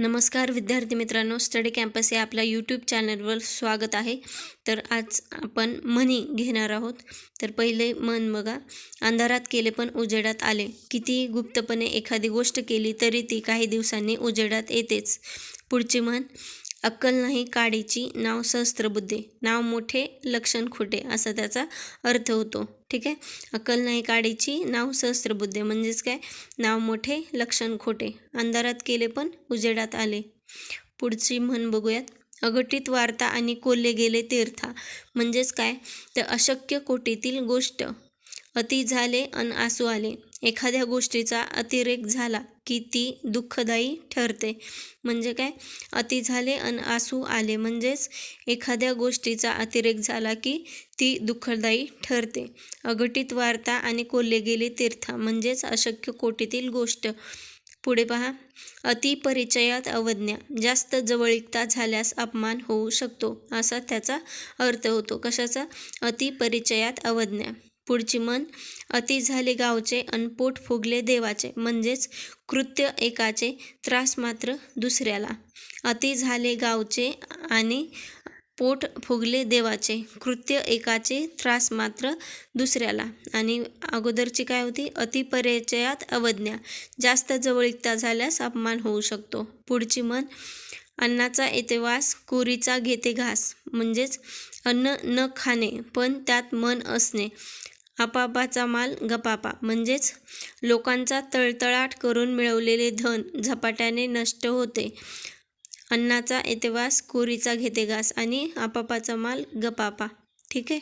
नमस्कार विद्यार्थी मित्रांनो स्टडी कॅम्पस या आपल्या यूट्यूब चॅनलवर स्वागत आहे. तर आज आपण म्हणी घेणार आहोत. तर पहिले मन बघा. अंधारात केले पण उजेडात आले. किती गुप्तपणे एखादी गोष्ट केली तरी ती काही दिवसांनी उजेडात येतेच. पुढची म्हण. अक्कल नाही काडीची नाव सहस्त्रबुद्धे नाव मोठे लक्षण खोटे असा त्याचा अर्थ होतो. ठीक आहे? अक्कल नाही काडीची नाव सहस्त्रबुद्धे म्हणजेच काय? नाव मोठे लक्षण खोटे. अंधारात केले पण उजेडात आले. पुढची म्हण बघूयात. अघटित वार्ता आणि कोल्हे गेले तीर्था. म्हणजेच काय? तर अशक्य कोटीतील गोष्ट. अति झाले अन आसू आले. एखाद्या गोष्टीचा अतिरेक झाला की ती दुःखदायी ठरते. म्हणजे काय? अति झाले अन आसू आले. म्हणजेच एखाद्या गोष्टीचा अतिरेक झाला की ती दुःखदायी ठरते. अघटित वार्ता आणि कोल्हे गेले तीर्था. म्हणजेच अशक्य कोटीतील गोष्ट. पुढे पहा. अतिपरिचयात अवज्ञा. जास्त जवळीकता झाल्यास अपमान होऊ शकतो. असा त्याचा अर्थ होतो. कशाचा? अतिपरिचयात अवज्ञा. पुढची मन अति झाले गावचे अन पोट फुगले देवाचे. म्हणजेच कृत्य एकाचे त्रास मात्र दुसऱ्याला. अति झाले गावचे आणि पोट फुगले देवाचे. कृत्य एकाचे त्रास मात्र दुसऱ्याला. आणि अगोदरची काय होती? अतिपरिचयात अवज्ञा. जास्त जवळीकता झाल्यास अपमान होऊ शकतो. पुढची मन अन्नाचा येते वास कोरीचा घेते घास. म्हणजेच अन्न न खाणे पण त्यात मन असणे. आपापाचा माल गपापा. म्हणजेच लोकांचा तळतळाट करून मिळवलेले धन झपाट्याने नष्ट होते. अन्नाचा येतेवास कोरीचा घेते घास आणि आपापाचा माल गपापा. ठीक आहे?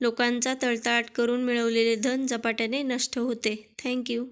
लोकांचा तळतळाट करून मिळवलेले धन झपाट्याने नष्ट होते. थँक्यू